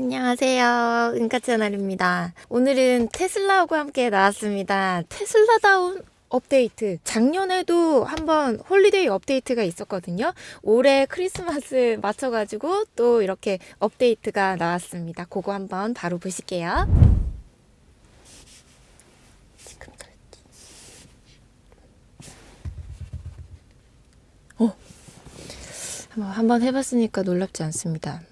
안녕하세요. 은카 채널입니다. 오늘은 테슬라하고 함께 나왔습니다. 테슬라다운 업데이트. 작년에도 한번 홀리데이 업데이트가 있었거든요. 올해 크리스마스 맞춰가지고 또 이렇게 업데이트가 나왔습니다. 그거 한번 바로 보실게요. 어. 한번 해봤으니까 놀랍지 않습니다.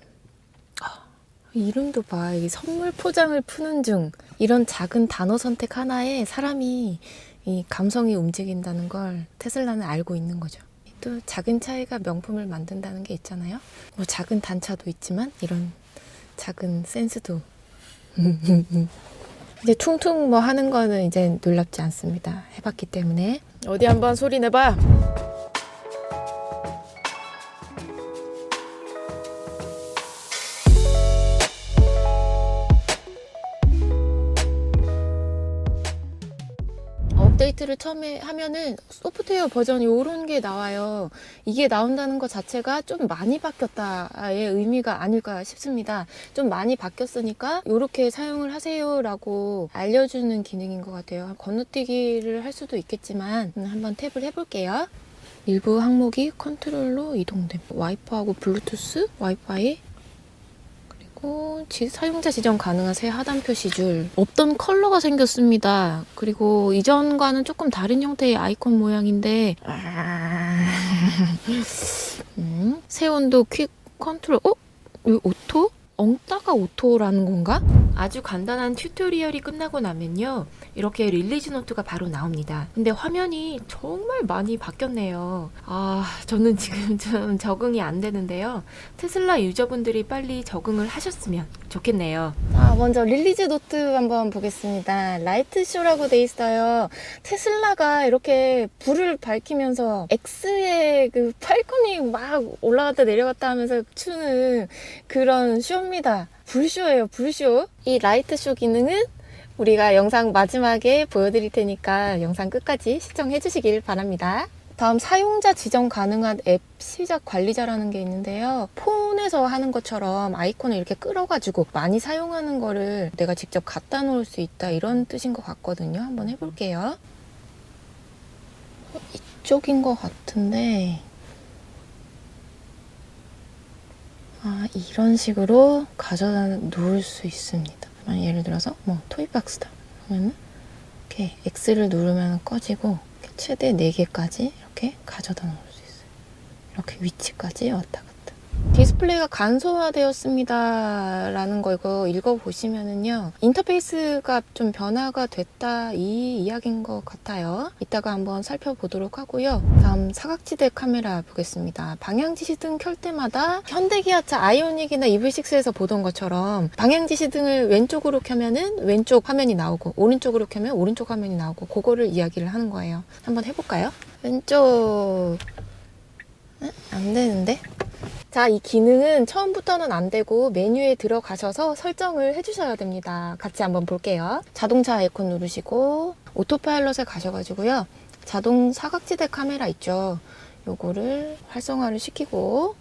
이름도 봐. 이 선물 포장을 푸는 중. 이런 작은 단어 선택 하나에 사람이 이 감성이 움직인다는 걸 테슬라는 알고 있는 거죠. 또 작은 차이가 명품을 만든다는 게 있잖아요. 뭐 작은 단차도 있지만 이런 작은 센스도. 이제 퉁퉁 뭐 하는 거는 이제 놀랍지 않습니다. 해봤기 때문에. 어디 한번 소리 내봐. 업데이트를 처음에 하면은 소프트웨어 버전 요런 게 나와요. 이게 나온다는 것 자체가 좀 많이 바뀌었다의 의미가 아닐까 싶습니다. 좀 많이 바뀌었으니까 요렇게 사용을 하세요라고 알려주는 기능인 것 같아요. 건너뛰기를 할 수도 있겠지만 음, 한번 탭을 해볼게요. 일부 항목이 컨트롤로 이동됨. 와이퍼하고 블루투스, 와이파이, 그리고 지- 사용자 지정 가능한 새 하단 표시줄 없던 컬러가 생겼습니다. 그리고 이전과는 조금 다른 형태의 아이콘 모양인데 아... 음, 새 온도 퀵 컨트롤 어? 이 오토? 엉따가 오토라는 건가? 아주 간단한 튜토리얼이 끝나고 나면요. 이렇게 릴리즈 노트가 바로 나옵니다. 근데 화면이 정말 많이 바뀌었네요. 아, 저는 지금 좀 적응이 안 되는데요. 테슬라 유저분들이 빨리 적응을 하셨으면 좋겠네요. 아, 먼저 릴리즈 노트 한번 보겠습니다. 라이트 쇼라고 돼 있어요. 테슬라가 이렇게 불을 밝히면서 X의 그 팔콘이 막 올라갔다 내려갔다 하면서 추는 그런 쇼 입니다. 불쇼예요, 불쇼. 이 라이트 쇼 기능은 우리가 영상 마지막에 보여드릴 테니까 영상 끝까지 시청해 주시길 바랍니다. 다음 사용자 지정 가능한 앱 시작 관리자라는 게 있는데요. 폰에서 하는 것처럼 아이콘을 이렇게 끌어가지고 많이 사용하는 거를 내가 직접 갖다 놓을 수 있다 이런 뜻인 것 같거든요. 한번 해볼게요. 어, 이쪽인 것 같은데 아 이런 식으로 가져다 놓을 수 있습니다. 예를 들어서 뭐 토이박스다 그러면은 이렇게 X를 누르면 꺼지고 최대 4개까지 이렇게 가져다 놓을 수 있어요. 이렇게 위치까지 왔다 갔다. 디스플레이가 간소화되었습니다. 라는 거 이거 읽어보시면은요. 인터페이스가 좀 변화가 됐다 이 이야기인 것 같아요. 이따가 한번 살펴보도록 하고요. 다음 사각지대 카메라 보겠습니다. 방향지시등 켤 때마다 현대기아차 아이오닉이나 EV6에서 보던 것처럼 방향지시등을 왼쪽으로 켜면은 왼쪽 화면이 나오고 오른쪽으로 켜면 오른쪽 화면이 나오고 그거를 이야기를 하는 거예요. 한번 해볼까요? 왼쪽 응? 안 되는데? 자, 이 기능은 처음부터는 안 되고 메뉴에 들어가셔서 설정을 해주셔야 됩니다. 같이 한번 볼게요. 자동차 아이콘 누르시고 오토파일럿에 가셔가지고요. 자동 사각지대 카메라 있죠. 요거를 활성화를 시키고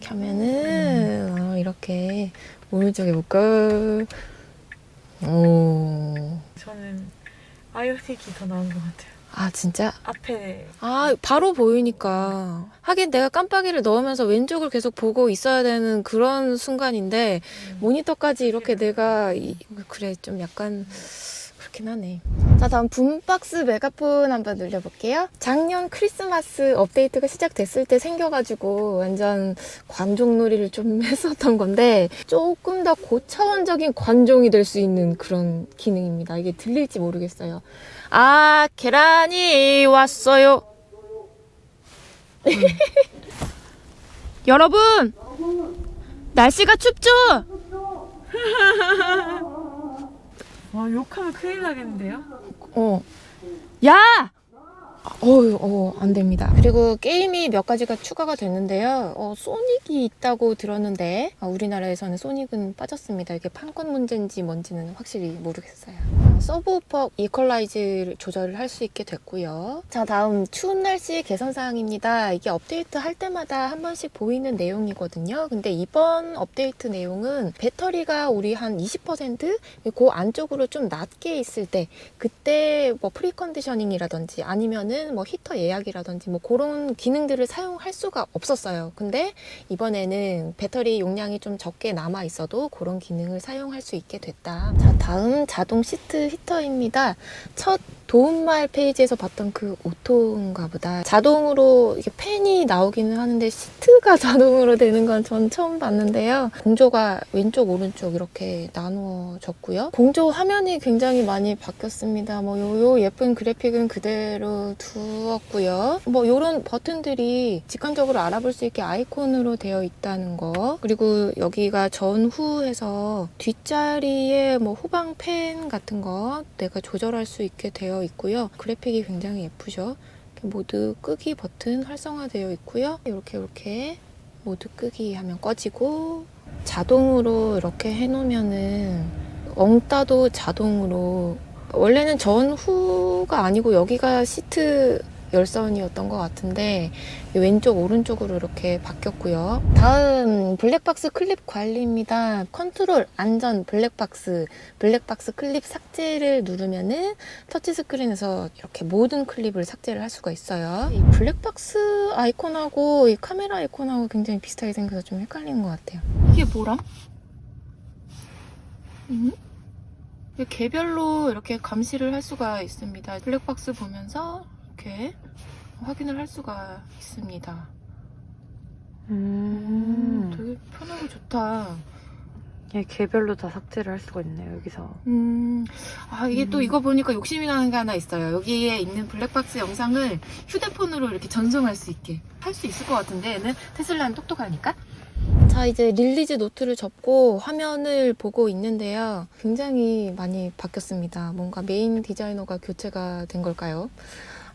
켜면은 어, 이렇게 오른쪽에 볼까? 오, 저는 아이오닉이 더 나은 것 같아요. 아 진짜 앞에 아, 바로 보이니까. 하긴 내가 깜빡이를 넣으면서 왼쪽을 계속 보고 있어야 되는 그런 순간인데, 모니터까지 이렇게 내가, 이- 그래, 좀 약간, 그렇긴 하네. 자, 다음 붐박스 메가폰 한번 눌려볼게요. 작년 크리스마스 업데이트가 시작됐을 때 생겨가지고 완전 관종놀이를 좀 했었던 건데, 조금 더 고차원적인 관종이 될 수 있는 그런 기능입니다. 이게 들릴지 모르겠어요. 아, 계란이 왔어요. 여러분, 날씨가 춥죠? 와 욕하면 큰일 나겠는데요? 어. 야! 어유, 어, 안 됩니다. 그리고 게임이 몇 가지가 추가가 됐는데요. 어, 소닉이 있다고 들었는데, 아, 우리나라에서는 소닉은 빠졌습니다. 이게 판권 문제인지 뭔지는 확실히 모르겠어요. 서브우퍼 이퀄라이즈를 조절을 할 수 있게 됐고요. 자, 다음 추운 날씨 개선 사항입니다. 이게 업데이트 할 때마다 한 번씩 보이는 내용이거든요. 근데 이번 업데이트 내용은 배터리가 우리 한 20%? 그 안쪽으로 좀 낮게 있을 때 그때 뭐 프리컨디셔닝이라든지 아니면은 뭐 히터 예약이라든지 뭐 그런 기능들을 사용할 수가 없었어요. 근데 이번에는 배터리 용량이 좀 적게 남아 있어도 그런 기능을 사용할 수 있게 됐다. 자, 다음 자동 시트 히터입니다. 첫 도움말 페이지에서 봤던 그 오토인가 보다. 자동으로 이게 팬이 나오기는 하는데 시트가 자동으로 되는 건 전 처음 봤는데요. 공조가 왼쪽, 오른쪽 이렇게 나누어졌고요. 공조 화면이 굉장히 많이 바뀌었습니다. 뭐, 요, 요 예쁜 그래픽은 그대로 두었고요. 뭐, 요런 버튼들이 직관적으로 알아볼 수 있게 아이콘으로 되어 있다는 거. 그리고 여기가 전후 해서 뒷자리에 뭐 후방 팬 같은 거 내가 조절할 수 있게 되어 있고요. 그래픽이 굉장히 예쁘죠. 모두 끄기 버튼 활성화되어 있고요. 이렇게 이렇게 모두 끄기 하면 꺼지고 자동으로 이렇게 해놓으면은 엉따도 자동으로 원래는 전후가 아니고 여기가 시트 열선이었던 것 같은데 왼쪽 오른쪽으로 이렇게 바뀌었고요. 다음 블랙박스 클립 관리입니다. 컨트롤 안전 블랙박스 블랙박스 클립 삭제를 누르면은 터치 스크린에서 이렇게 모든 클립을 삭제를 할 수가 있어요. 이 블랙박스 아이콘하고 이 카메라 아이콘하고 굉장히 비슷하게 생겨서 좀 헷갈리는 것 같아요. 이게 뭐람? 음? 개별로 이렇게 감시를 할 수가 있습니다. 블랙박스 보면서 이렇게 확인을 할 수가 있습니다. 음, 되게 편하고 좋다. 얘 개별로 다 삭제를 할 수가 있네요, 여기서. 음, 아, 이게 또 음. 이거 보니까 욕심이 나는 게 하나 있어요. 여기에 있는 블랙박스 영상을 휴대폰으로 이렇게 전송할 수 있게 할 수 있을 것 같은데, 얘는 테슬라는 똑똑하니까. 자, 이제 릴리즈 노트를 접고 화면을 보고 있는데요. 굉장히 많이 바뀌었습니다. 뭔가 메인 디자이너가 교체가 된 걸까요?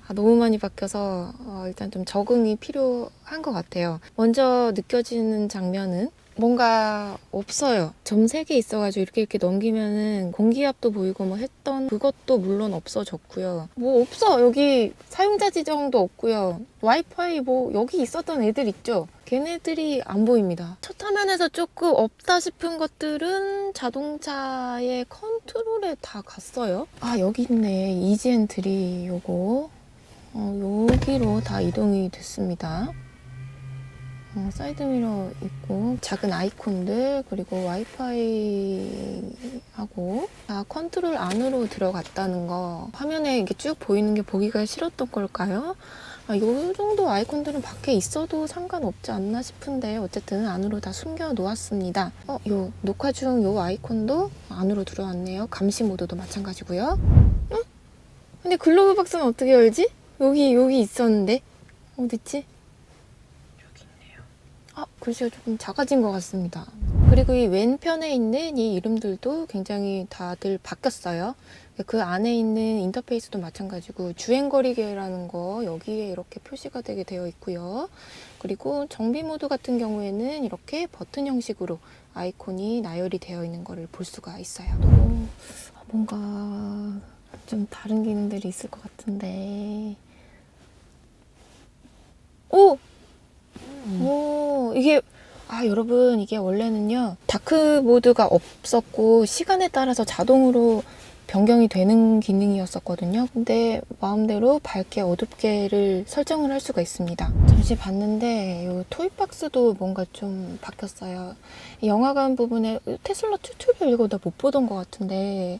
아, 너무 많이 바뀌어서 어, 일단 좀 적응이 필요한 것 같아요. 먼저 느껴지는 장면은 뭔가 없어요. 점 3개 있어가지고 이렇게 이렇게 넘기면은 공기압도 보이고 뭐 했던 그것도 물론 없어졌고요. 뭐 없어. 여기 사용자 지정도 없고요. 와이파이 뭐 여기 있었던 애들 있죠. 걔네들이 안 보입니다. 첫 화면에서 조금 없다 싶은 것들은 자동차의 컨트롤에 다 갔어요. 아 여기 있네. 이지 엔트리 요거. 어, 여기로 다 이동이 됐습니다. 어, 사이드미러 있고 작은 아이콘들 그리고 와이파이하고 다 컨트롤 안으로 들어갔다는 거 화면에 이게 쭉 보이는 게 보기가 싫었던 걸까요? 아, 요 정도 아이콘들은 밖에 있어도 상관없지 않나 싶은데 어쨌든 안으로 다 숨겨 놓았습니다. 어, 요 녹화 중 요 아이콘도 안으로 들어왔네요. 감시 모드도 마찬가지고요. 응? 근데 글로브 박스는 어떻게 열지? 여기 여기 있었는데 어딨지? 여기 있네요. 아, 글씨가 조금 작아진 것 같습니다. 그리고 이 왼편에 있는 이 이름들도 굉장히 다들 바뀌었어요. 그 안에 있는 인터페이스도 마찬가지고 주행거리계라는 거 여기에 이렇게 표시가 되게 되어 있고요. 그리고 정비 모드 같은 경우에는 이렇게 버튼 형식으로 아이콘이 나열이 되어 있는 것을 볼 수가 있어요. 또 뭔가 좀 다른 기능들이 있을 것 같은데. 오! 오, 이게 아 여러분 이게 원래는요 다크 모드가 없었고 시간에 따라서 자동으로 변경이 되는 기능이었었거든요. 근데 마음대로 밝게 어둡게를 설정을 할 수가 있습니다. 잠시 봤는데 이 토이박스도 뭔가 좀 바뀌었어요. 이 영화관 부분에 테슬라 튜토리얼 이거 나 못 보던 것 같은데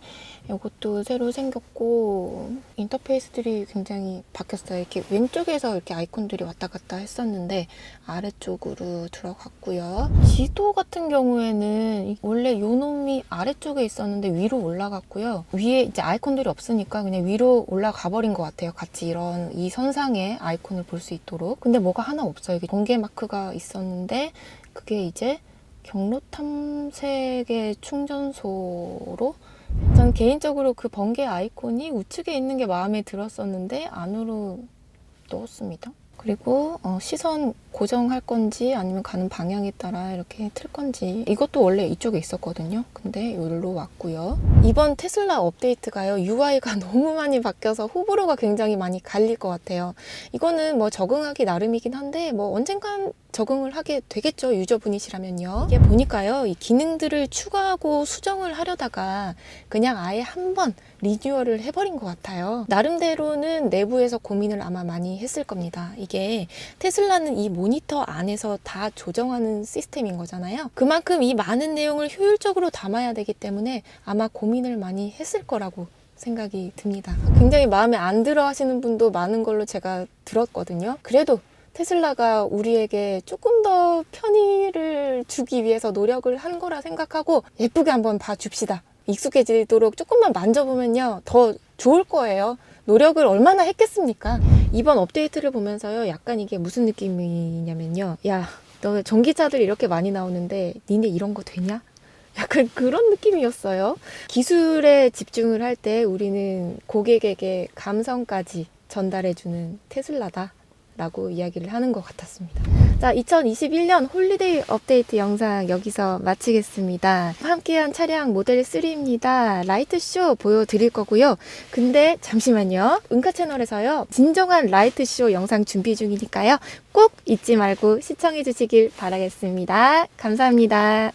이것도 새로 생겼고 인터페이스들이 굉장히 바뀌었어요. 이렇게 왼쪽에서 이렇게 아이콘들이 왔다 갔다 했었는데 아래쪽으로 들어갔고요. 지도 같은 경우에는 원래 요 놈이 아래쪽에 있었는데 위로 올라갔고요. 위에 이제 아이콘들이 없으니까 그냥 위로 올라가 버린 것 같아요. 같이 이런 이 선상에 아이콘을 볼 수 있도록. 근데 뭐가 하나 없어요. 이게 번개 마크가 있었는데 그게 이제 경로 탐색의 충전소로 전 개인적으로 그 번개 아이콘이 우측에 있는 게 마음에 들었었는데 안으로 넣었습니다. 그리고 어, 시선 고정할 건지 아니면 가는 방향에 따라 이렇게 틀 건지 이것도 원래 이쪽에 있었거든요. 근데 여기로 왔고요. 이번 테슬라 업데이트가요. UI가 너무 많이 바뀌어서 호불호가 굉장히 많이 갈릴 것 같아요. 이거는 뭐 적응하기 나름이긴 한데 뭐 언젠간 적응을 하게 되겠죠. 유저분이시라면요. 이게 보니까요. 이 기능들을 추가하고 수정을 하려다가 그냥 아예 한 번 리뉴얼을 해버린 것 같아요. 나름대로는 내부에서 고민을 아마 많이 했을 겁니다. 이게 테슬라는 이 모니터 안에서 다 조정하는 시스템인 거잖아요. 그만큼 이 많은 내용을 효율적으로 담아야 되기 때문에 아마 고민을 많이 했을 거라고 생각이 듭니다. 굉장히 마음에 안 들어 하시는 분도 많은 걸로 제가 들었거든요. 그래도 테슬라가 우리에게 조금 더 편의를 주기 위해서 노력을 한 거라 생각하고 예쁘게 한번 봐줍시다. 익숙해지도록 조금만 만져보면요. 더 좋을 거예요. 노력을 얼마나 했겠습니까? 이번 업데이트를 보면서요. 약간 이게 무슨 느낌이냐면요. 야, 너 전기차들 이렇게 많이 나오는데 니네 이런 거 되냐? 약간 그런 느낌이었어요. 기술에 집중을 할 때 우리는 고객에게 감성까지 전달해주는 테슬라다. 라고 이야기를 하는 것 같았습니다. 자, 2021년 홀리데이 업데이트 영상 여기서 마치겠습니다. 함께한 차량 모델 3입니다. 라이트쇼 보여드릴 거고요. 근데 잠시만요. 은카 채널에서요. 진정한 라이트쇼 영상 준비 중이니까요. 꼭 잊지 말고 시청해 주시길 바라겠습니다. 감사합니다.